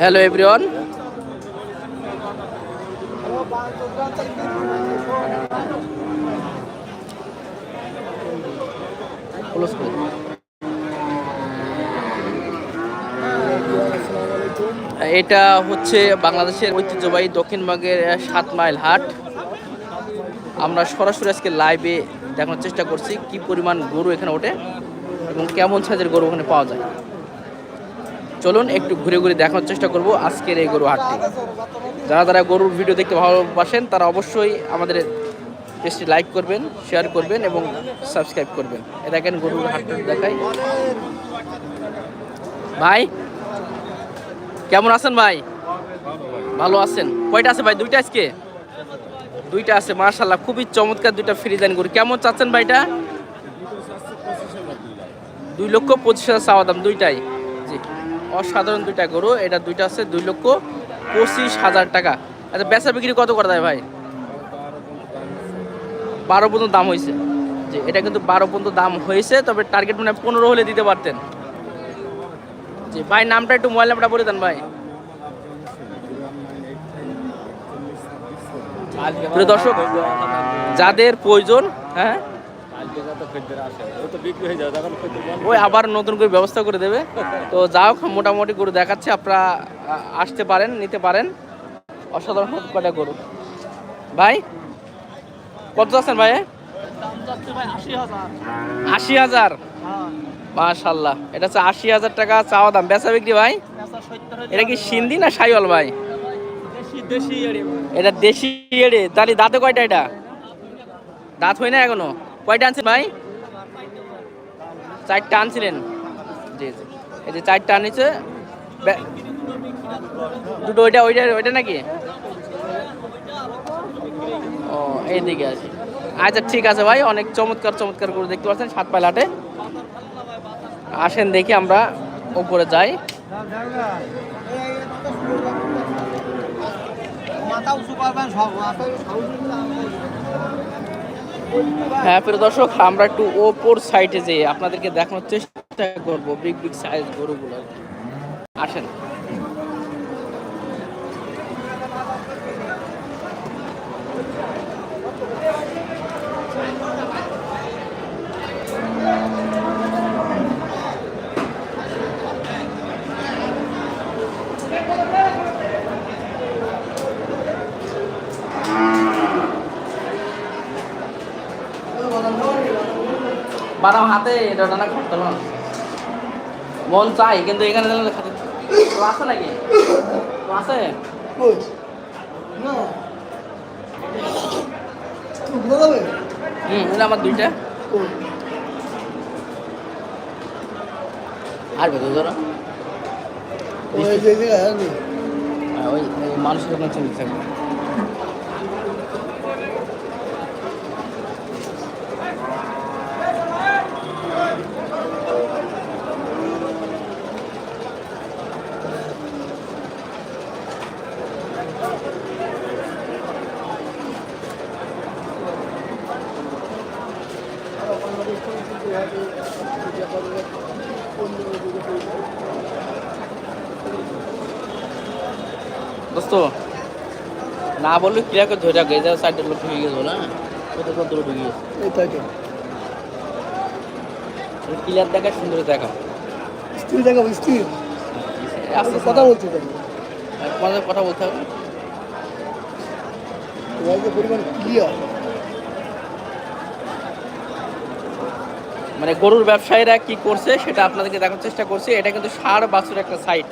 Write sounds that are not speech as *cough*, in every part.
Hello everyone. এটা হচ্ছে বাংলাদেশের ঐতিহ্যবাহী দক্ষিণবঙ্গের সাত মাইল হাট। আমরা সরাসরি আজকে লাইভে দেখানোর চেষ্টা করছি কি পরিমাণ গরু এখানে ওঠে এবং কেমন সাইজের গরু ওখানে পাওয়া যায়। চলুন একটু ঘুরে ঘুরে দেখানোর চেষ্টা করব আজকের এই গরু হাটটি। যারা যারা গরুর ভিডিও দেখতে ভালোবাসেন, তারা অবশ্যই আমাদের পেজটি লাইক করবেন শেয়ার করবেন এবং সাবস্ক্রাইব করবেন। এ দেখেন গরুর হাটটা দেখাই। ভাই, কেমন আছেন ভাই? ভালো আছেন। কয়টা আছে ভাই? দুইটা আজকে? দুইটা আছে মার্শাল্লাহ খুবই চমৎকার দুইটা ফ্রিজাইন গরু। কেমন চাচ্ছেন ভাইটা? দুই লক্ষ পঁচিশ হাজার চাওয়া দাম, দুইটাই। অসাধারণ দুইটা গরু, এটা দুইটা আছে দুই লক্ষ পঁচিশ হাজার টাকা। আচ্ছা বেচা বিক্রি কত করা দেয় ভাই? বারো পর্যন্ত দাম হয়েছে। যে এটা কিন্তু বারো পর্যন্ত দাম হয়েছে, তবে টার্গেট মানে পনেরো হলে দিতে পারতেন। জি, ভাই, নামটা একটু মোবাইল নাম্বারটা বলে দেন ভাই। দর্শক, যাদের প্রয়োজন হ্যাঁ ওই আবার নতুন করে ব্যবস্থা করে দেবে। তো যাও মোটামুটি গরু দেখাচ্ছে, আপনারা আসতে পারেন, নিতে পারেন। অসাধারণ কটা গরু। ভাই, কত আছেন ভাই? আশি হাজার। মাশাল্লাহ এটা হচ্ছে আশি হাজার টাকা চাওয়া দাম। বেচা বিক্রি ভাই? এটা কি সিন্ধি না সাইওয়াল ভাই? এটা দেশি এড়ে। তাহলে দাঁতে কয়টা এটা? দাঁত হয় না এখনও? কয়টা আনছেন ভাই? চারটা আনছিলেন। জি জি। এই যে চারটা আনিছে দুটো ওইটা ওইটা ওইটা নাকি? ও, এইদিকে আছে। আচ্ছা ঠিক আছে ভাই, অনেক চমৎকার চমৎকার করে দেখতে পাচ্ছেন সাত পাইল হাটে আসেন দেখি আমরা উপরে যাই। মাথা উঁচু করবেন সব হ্যাঁ প্রিয় দর্শক, আমরা একটু ওপর সাইডে যেয়ে আপনাদেরকে দেখানোর চেষ্টা করব বিগ বিগ সাইজ গরুগুলো। আসেন। বাদাম এটা না খাতে না। মন চাই কিন্তু এখানে দিলে খাতে আছে নাকি? আছে হুম এটা আমার দুইটা। আর বেদে ধরো ওই হ্যাঁ, মানুষের দোকান চলে থাকবে দোস্ত না বললে ক্লিয়ার করে ধরে রাখে যা সাইডের লোক ঢুকে গেছো না কত কত ঢুকে গেছে। তো ক্লিয়ার দেখা সুন্দর দেখা স্ত্রী দেখাবো স্ত্রী আস্তে কথা বলছি তো। তোমাদের কথা বলতে হবে। তোমার যে পরিমাণ ক্লিয়ার মানে গরুর ব্যবসায়ীরা কি করছে সেটা আপনাদেরকে দেখার চেষ্টা করছি। এটা কিন্তু সার বাছুর একটা সাইট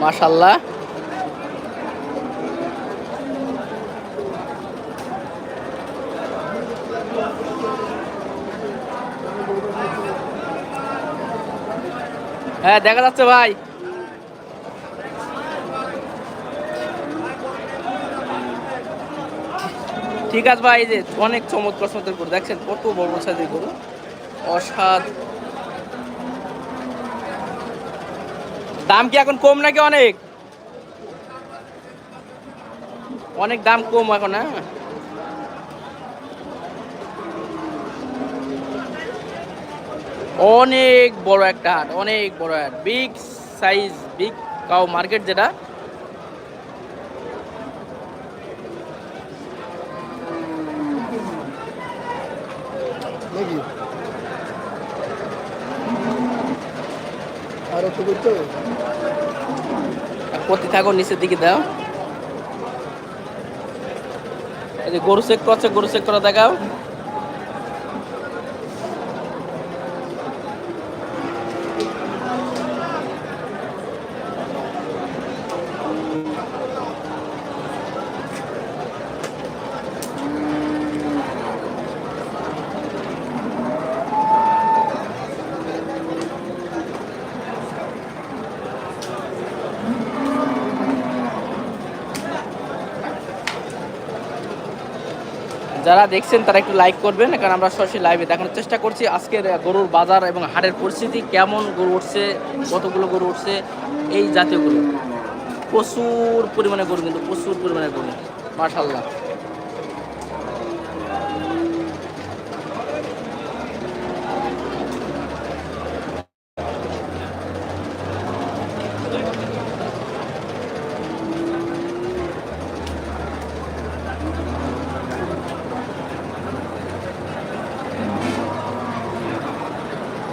মাশাল্লাহ হ্যাঁ দেখা যাচ্ছে ভাই। ঠিক আছে ভাই যে অনেক চমৎকার দেখছেন কত বড় বড় সাইজের গরু। অসাধ দাম কি এখন কম নাকি অনেক? অনেক দাম কম এখন হ্যাঁ? অনেক বড় একটা হাট, অনেক বড় হাট। Big size big cow market যেটা। আর একটু করতে থাকো নিচের দিকে দাও। গরু চেক করছে গরু চেক করা দেখাও। যারা দেখছেন, তারা একটু লাইক করবেন। কারণ আমরা সরাসরি লাইভে দেখানোর চেষ্টা করছি আজকের গরুর বাজার এবং হাটের পরিস্থিতি, কেমন গরু উঠছে, কতগুলো গরু উঠছে, এই জাতীয় গরু। প্রচুর পরিমাণে গরু কিন্তু, প্রচুর পরিমাণে গরু। মার্শাল্লাহ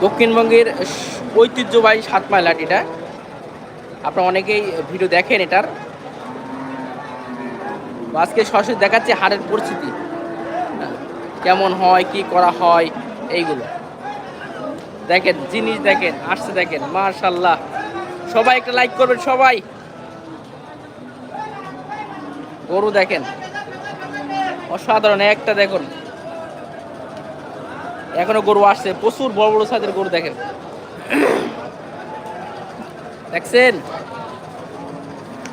দক্ষিণবঙ্গের ঐতিহ্যবাহী সাত মাইল হাট এটা আপনারা অনেকেই ভিডিও দেখেন এটার। আজকে সরাসরি দেখাচ্ছে হাটের পরিস্থিতি। কেমন হয়, কি করা হয়, এইগুলো। দেখেন, জিনিস দেখেন, আসছে দেখেন মার্শাল্লাহ সবাই একটা লাইক করবেন, সবাই। গরু দেখেন। অসাধারণ, একটা দেখুন। এখনও গরু আসছে প্রচুর বড় বড় সাইজের গরু দেখেন। দেখছেন?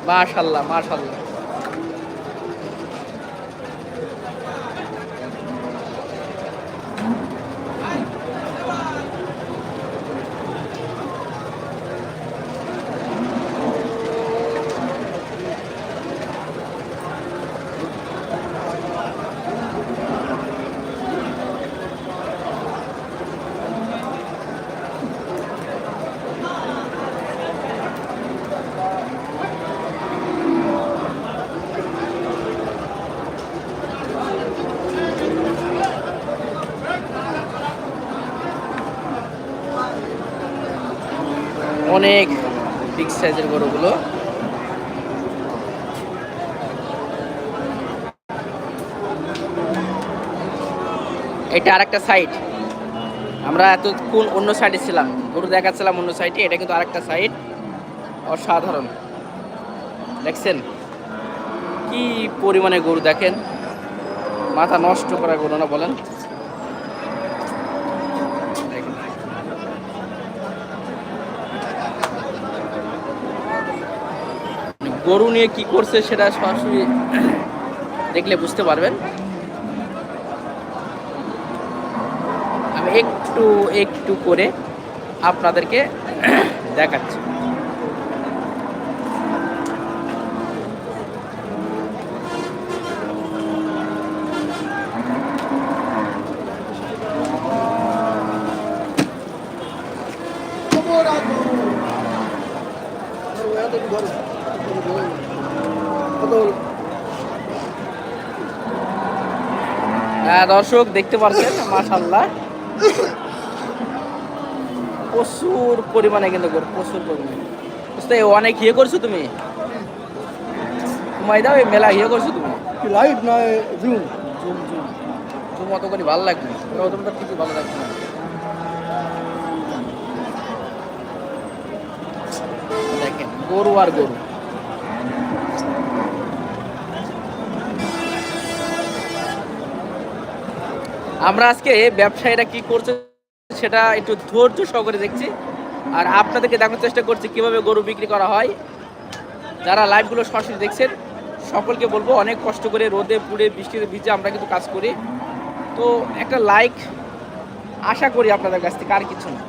মাশাল্লাহ মাশাল্লাহ। অনেক বিগ সাইজের গরুগুলো। এটা আরেকটা সাইড আমরা এতক্ষণ অন্য সাইডে ছিলাম, গরু দেখাচ্ছিলাম অন্য সাইডে এটা কিন্তু আরেকটা সাইড অসাধারণ। দেখছেন? কি পরিমাণে গরু দেখেন? মাথা নষ্ট করা গরু না বলেন? গরু নিয়ে কি করছে সেটা সরাসরি দেখলে বুঝতে পারবেন। আমি একটু একটু করে আপনাদেরকে দেখাচ্ছি। খবর হ্যাঁ দর্শক দেখতে পাচ্ছেন মাশাল্লাহ প্রচুর পরিমাণে কিন্তু প্রচুর পরিমাণে। বুঝতে অনেক ইয়ে করছ তুমি। ঘুমাই দাও এই মেলা ইয়ে করছ তুমি। লাইট না জুম জুম জুম জুম অত করে ভালো লাগবে অত কিছু ভালো লাগবে না। দেখেন গরু আর গরু। আমরা আজকে ব্যবসায়ীরা কি করছে সেটা একটু ধৈর্য সহকারে দেখছি। আর আপনাদেরকে দেখার চেষ্টা করছি কীভাবে গরু বিক্রি করা হয়। যারা লাইভগুলো সরাসরি দেখছেন, সকলকে বলব অনেক কষ্ট করে রোদে, পুড়ে, বৃষ্টিতে ভিজে আমরা কিন্তু কাজ করি। তো একটা লাইক আশা করি আপনাদের কাছ থেকে আর কিছু না।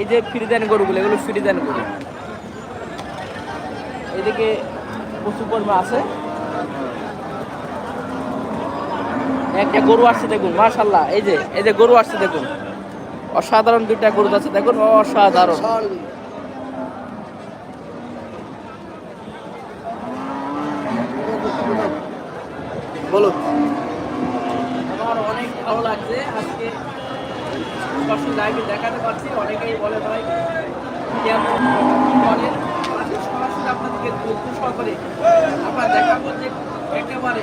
এই যে ফ্রিদান গরুগুলো, এগুলো ফ্রিদান গরু। এদিকে প্রচুর পরিমাণ আছে। একটা গরু আসছে দেখুন মাশাল্লাহ এই যে এই যে গরু আসছে দেখুন। অসাধারণ দুইটা গরু আছে দেখুন অসাধারণ। বলো। আমার অনেক ভালো লাগছে আজকে সরাসরি লাইভে দেখাতে পারছি অনেকেই বলে ভাই কেমন করেন সরাসরি আপনাদেরকে দুঃখ সহকারে আমরা দেখাবো যে একেবারে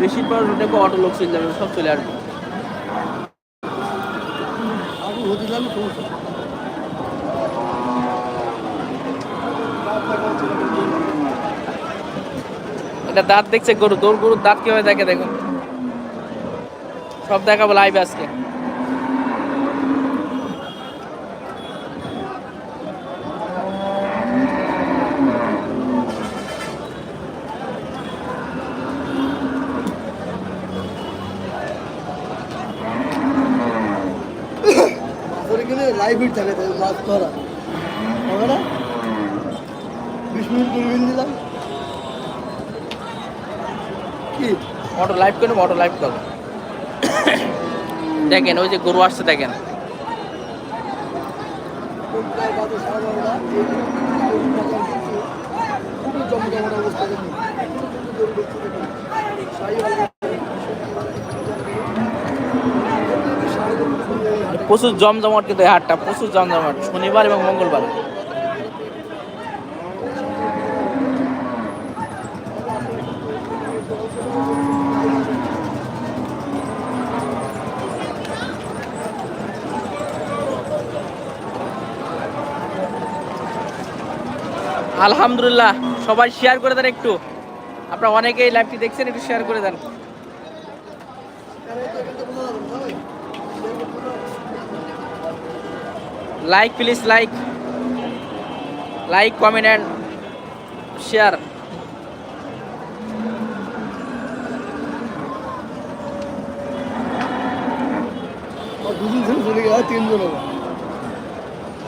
বেশির পর রোডে অটো লোক চলে যাবে সব চলে আসবে। এটা দাঁত দেখছে গরু তোর গরুর দাঁত কীভাবে দেখে দেখো? সব দেখাবো লাইভ আজকে। লাইভ থাকে তাই মাছ ধরা। হবে না? বিশ মিনিট করে বিল দিলাম। কি? অটো লাইভ অটো লাইভ করো দেখেন ওই যে গরু আসছে দেখেন। কোনটায় বাজে সাড়ে বারোটা এই গরু বাজার কিছু খুবই জমজমাট অবস্থা দেখুন গরু দেখতে দেখুন শাহিওয়াল প্রচুর জমজমাট কিন্তু এই হাটটা, প্রচুর জমজমাট, শনিবার এবং মঙ্গলবার। আলহামদুলিল্লাহ, সবাই শেয়ার করে দেন একটু। আপনারা অনেকেই লাইভটি দেখছেন, একটু শেয়ার করে দেন। Like please like like comment and share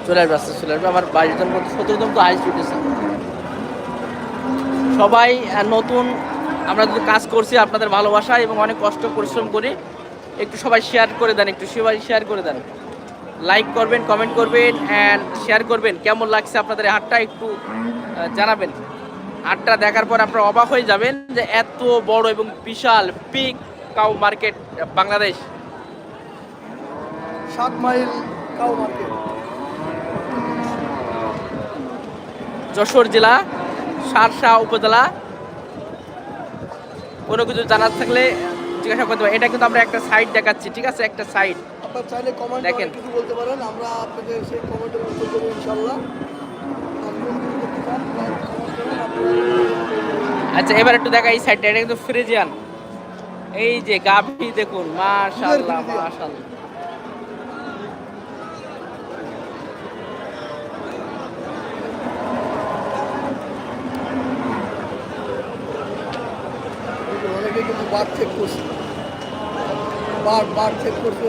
চলে আসবে, আস্তে, চলে আসবে। আমার বাইশ জন মধ্যে সতেরো জন তো হাইস্ট উঠেছে। সবাই নতুন। আমরা যদি কাজ করছি আপনাদের ভালোবাসা এবং অনেক কষ্ট, পরিশ্রম করি একটু সবাই শেয়ার করে দেন, একটু সবাই শেয়ার করে দেন। লাইক করবেন কমেন্ট করবেন অ্যান্ড শেয়ার করবেন। কেমন লাগছে আপনাদের হাটটা একটু জানাবেন। হাটটা দেখার পর আপনারা অবাক হয়ে যাবেন যে এত বড় এবং বিশাল পিক কাউ মার্কেট বাংলাদেশ। সাত মাইল কাউ মার্কেট যশোর জেলা সারসা উপজেলা। কোনো কিছু জানার থাকলে জিজ্ঞাসা করতে পারেন। এটা কিন্তু আমরা একটা সাইট দেখাচ্ছি ঠিক আছে? একটা সাইট আপনার চাইলে কমেন্ট দেখেন। কিছু বলতে পারেন। আমরা আপনাদের সেই কমেন্টের উত্তর দেবো ইনশাল্লাহ আচ্ছা এবার একটু দেখা এই সাইডটা এটা কিন্তু ফ্রিজিয়ান। এই যে গাভি দেখুন মাশাআল্লাহ? মাশাআল্লাহ। অনেকে কিন্তু বার চেক করছে। বার বার চেক করছে।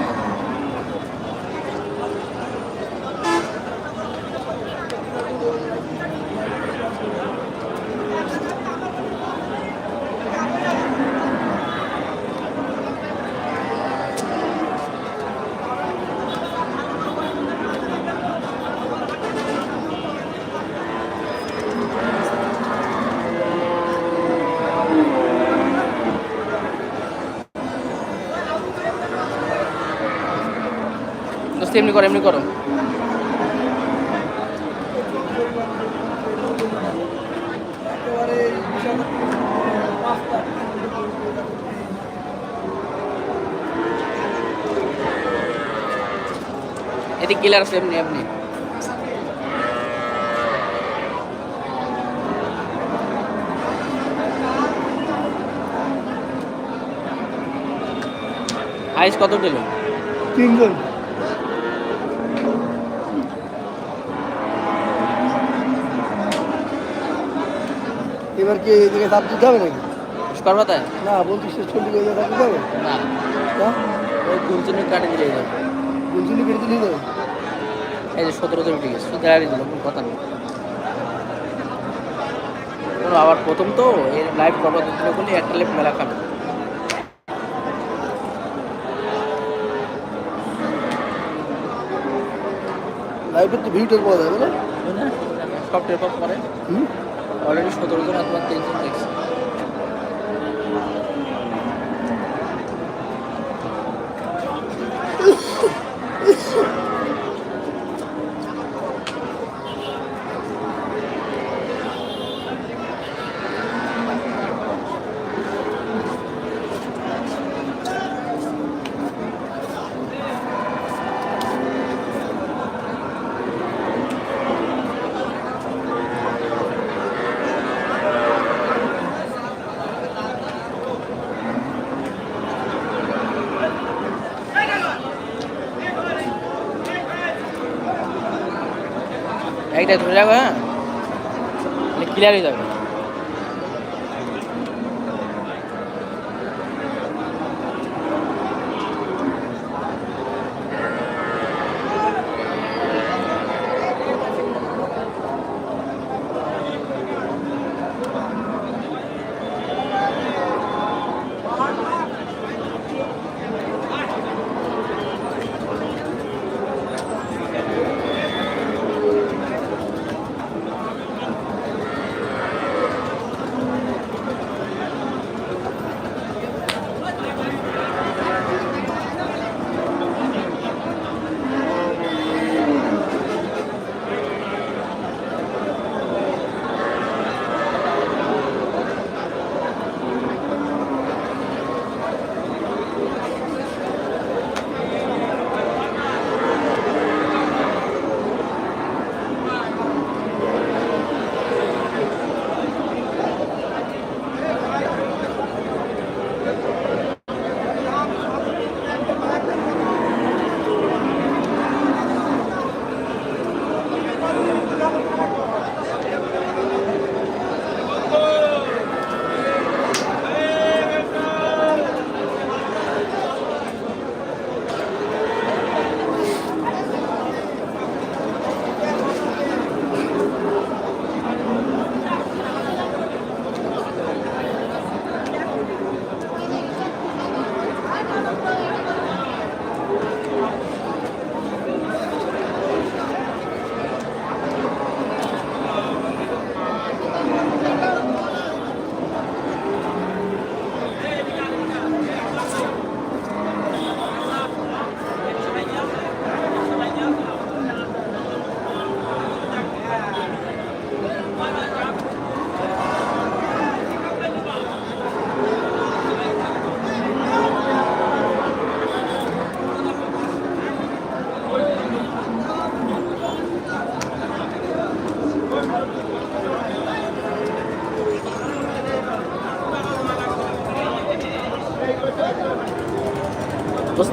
করে এমনি করো এমনি করো। এটি ক্লিয়ার আছে এমনি এমনি। হাইস কত দিল? তিনজন। এবার কি এই জায়গায় চাপ দিতে হবে নাকি? তাই না বলছি কি এই জায়গায় চাপ দিতে হবে। না। না ওই গুলজন্য কাটে দিলে যাবে। বলছি কেটে দিলেই যাবে? এই যে সতেরো জন ঠিক আছে দাঁড়িয়ে দিল কোনো কথা নেই। আবার প্রথম তো এই লাইভ করবা দুটো করলে একটা লেপ মেলা খাবে। লাইভের তো ভিউটার পাওয়া যাবে না সব টেপ আপ করে হুম? অলরেডি সতেরো জন অথবা তেইশ জন দেখছে। এইটা *laughs* ধরে রাখো হ্যাঁ? ক্লিয়ার হয়ে যাবে।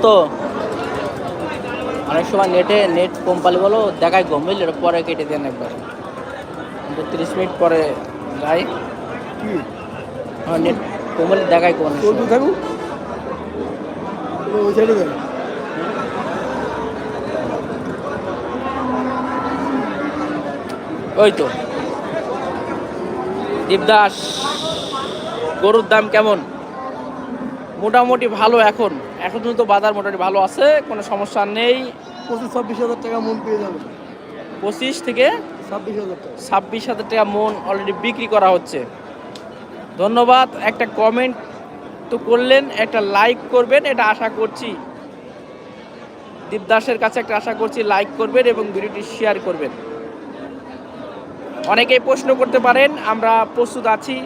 দোস্ত অনেক সময় নেটে নেট কোম্পানি বলো দেখায় গম বুঝলি? পরে কেটে দেন একবার। তিরিশ মিনিট পরে যাই নেট কোম্পানি দেখায় যাবে ওই তো। দীপদাস গরুর দাম কেমন? মোটামুটি ভালো এখন। এখন তো বাজার মোটামুটি ভালো আছে কোনো সমস্যা নেই। পঁচিশ ছাব্বিশ হাজার টাকা মন পেয়ে যাবে। পঁচিশ থেকে ছাব্বিশ হাজার টাকা। ছাব্বিশ হাজার টাকা মন অলরেডি বিক্রি করা হচ্ছে। ধন্যবাদ একটা কমেন্ট তো করলেন একটা লাইক করবেন এটা আশা করছি। দীপদাসের কাছে একটা আশা করছি লাইক করবেন এবং ভিডিওটি শেয়ার করবেন। অনেকেই প্রশ্ন করতে পারেন আমরা প্রস্তুত আছি।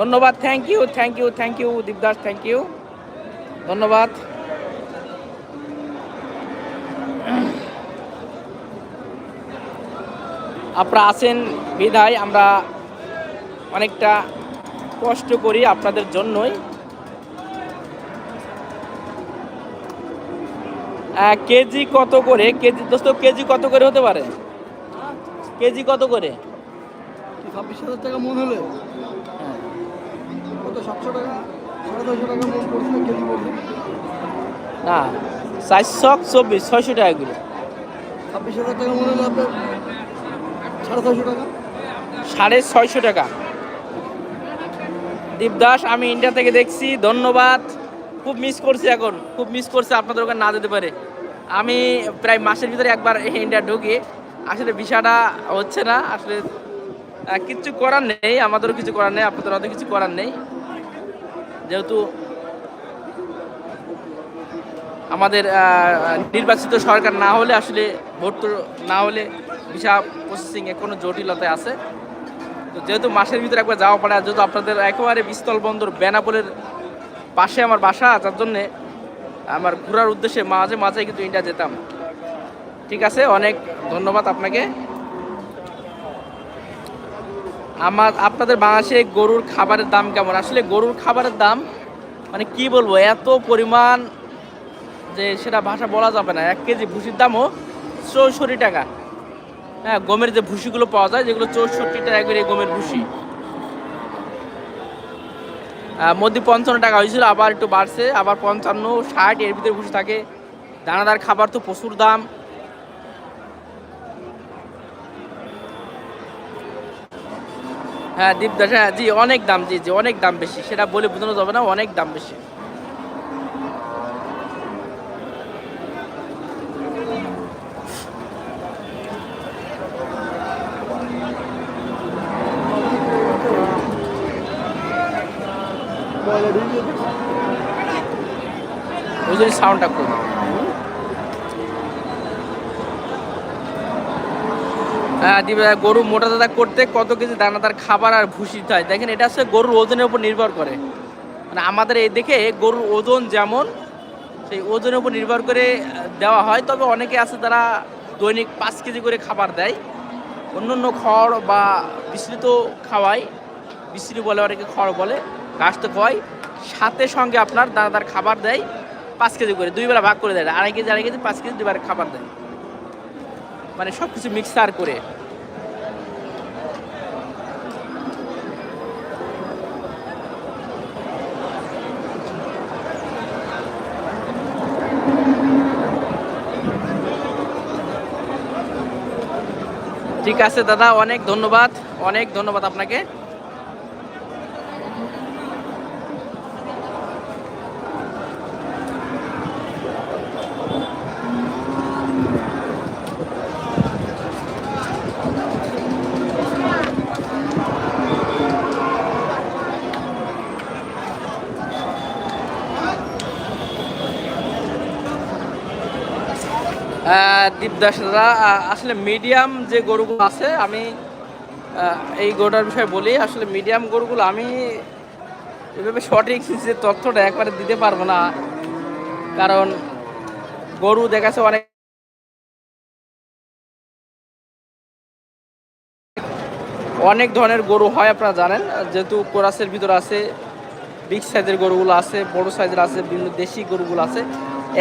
ধন্যবাদ thank you thank you thank you Dipdas thank you ধন্যবাদ। আপনারা আছেন বিধায় আমরা অনেকটা কষ্ট করি আপনাদের জন্যই। কেজি কত করে? কেজি দোস্ত কেজি কত করে হতে পারে? কেজি কত করে? ছাব্বিশ হাজার টাকা মন হলে? কত সাতশো টাকা? সাড়ে ছশো টাকা মন পড়ছিল কেজি পড়ছে। না চারশো চব্বিশ ছয়শো টাকা কিলো ছাব্বিশ হাজার টাকা মনে হলে আপনার সাড়ে ছয়শো টাকা? দীপদাস, আমি ইন্ডিয়া থেকে দেখছি, ধন্যবাদ। খুব মিস করছি এখন, খুব মিস করছি, আপনাদের ওখানে না যেতে পারে। আমি প্রায় মাসের ভিতরে একবার *laughs* ইন্ডিয়া ঢুকি। আসলে ভিসাটা হচ্ছে না, আসলে কিচ্ছু করার নেই, আমাদেরও কিছু করার নেই, আপনাদের অত কিছু করার নেই। যেহেতু আমাদের নির্বাচিত সরকার না হলে, আসলে ভোট না হলে ভিসা প্রসেসিং এ কোনো জটিলতায় আছে? তো যেহেতু মাসের ভিতরে একবার যাওয়া পড়ে আর যেহেতু আপনাদের একেবারে বিস্তল বন্দর বেনাপোলের পাশে আমার বাসা, যার জন্যে আমার ঘোরার উদ্দেশ্যে মাঝে মাঝে কিন্তু ইন্ডিয়া যেতাম। ঠিক আছে, অনেক ধন্যবাদ আপনাকে। আমার, আপনাদের বাংলাদেশে গরুর খাবারের দাম কেমন? আসলে গরুর খাবারের দাম মানে কি বলব, এত পরিমাণ যে সেটা ভাষা বলা যাবে না। এক কেজি ভুসির দামও চৌষট্টি টাকা। হ্যাঁ গমের যে ভুসিগুলো পাওয়া যায়, যেগুলো চৌষট্টি টাকা করে গমের ভুসি মধ্যে পঞ্চান্ন টাকা হয়েছিল, আবার একটু বাড়ছে, আবার পঞ্চান্ন, ষাট, এর ভিতরে ভুসি থাকে। দানাদার খাবার তো প্রচুর দাম। হ্যাঁ দীপদাস হ্যাঁ জি, অনেক দাম, জি জি, অনেক দাম বেশি। সেটা বলে বোঝানো যাবে না, অনেক দাম বেশি। সাউন্ডটা কম হ্যাঁ গরু মোটা দাদা করতে কত কেজি দানাদার খাবার আর ভুসি দিতে হয় দেখেন, এটা হচ্ছে গরুর ওজনের উপর নির্ভর করে। মানে আমাদের এই দেখে গরুর ওজন যেমন, সেই ওজনের উপর নির্ভর করে দেওয়া হয়। তবে অনেকে আছে তারা দৈনিক পাঁচ কেজি করে খাবার দেয়। অন্য অন্য খড় বা বিস্তৃত খাওয়ায়। বিস্তৃত বলে অনেকে খড় বলে। ঘাস তো খাওয়াই সাথে সঙ্গে আপনার দানাদার খাবার দেয়। পাঁচ কেজি করে, দুই বেলা ভাগ করে দেয় আড়াই কেজি আড়াই কেজি, পাঁচ কেজি দুইবার খাবার দেয়। মানে সব কিছু মিক্সার করে। ঠিক আছে দাদা, অনেক ধন্যবাদ। অনেক ধন্যবাদ আপনাকে। দীপদাস দাদা আসলে মিডিয়াম যে গরুগুলো আছে, আমি এই গরুটার বিষয়ে বলি, আসলে মিডিয়াম গরুগুলো আমি এভাবে সঠিক যে তথ্যটা একবারে দিতে পারব না। কারণ গরু দেখাচ্ছে অনেক অনেক ধরনের গরু হয়, আপনারা জানেন। যেহেতু কোরাসের ভিতর আছে বিগ সাইজের গরুগুলো আছে, বড় সাইজের আছে, বিভিন্ন দেশি গরুগুলো আছে।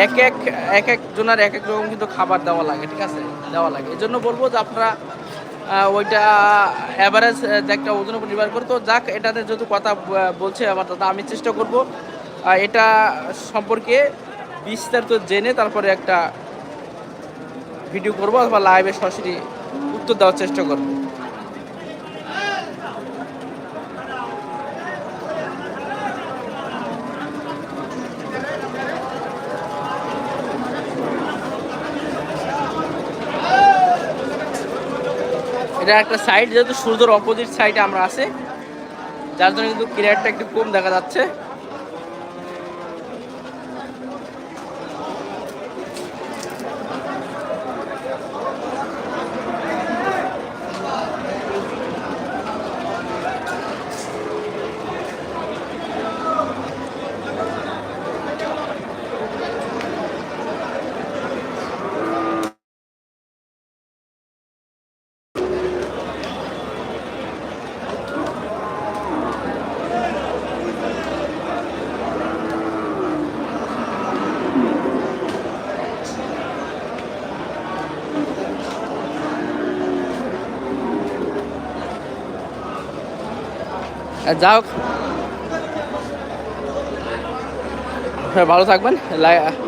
এক এক এক এক জনের এক এক রকম কিন্তু খাবার দেওয়া লাগে, ঠিক আছে? দেওয়া লাগে। এই জন্য বলব যে আপনারা ওইটা অ্যাভারেজ একটা ওজনের উপর নির্ভর করে, তো যাক, এটাতে যেহেতু কথা বলছে আমার দাদা আমি চেষ্টা করব এটা সম্পর্কে বিস্তারিত জেনে তারপরে একটা ভিডিও করব, অথবা লাইভে সরাসরি উত্তর দেওয়ার চেষ্টা করব। এটা একটা সাইড যেহেতু সূর্যের অপোজিট সাইডে আমরা আছে, যার জন্য কিন্তু ক্রিয়ারটা একটু কম দেখা যাচ্ছে। যা হোক। সবাই ভালো থাকবেন। লাই-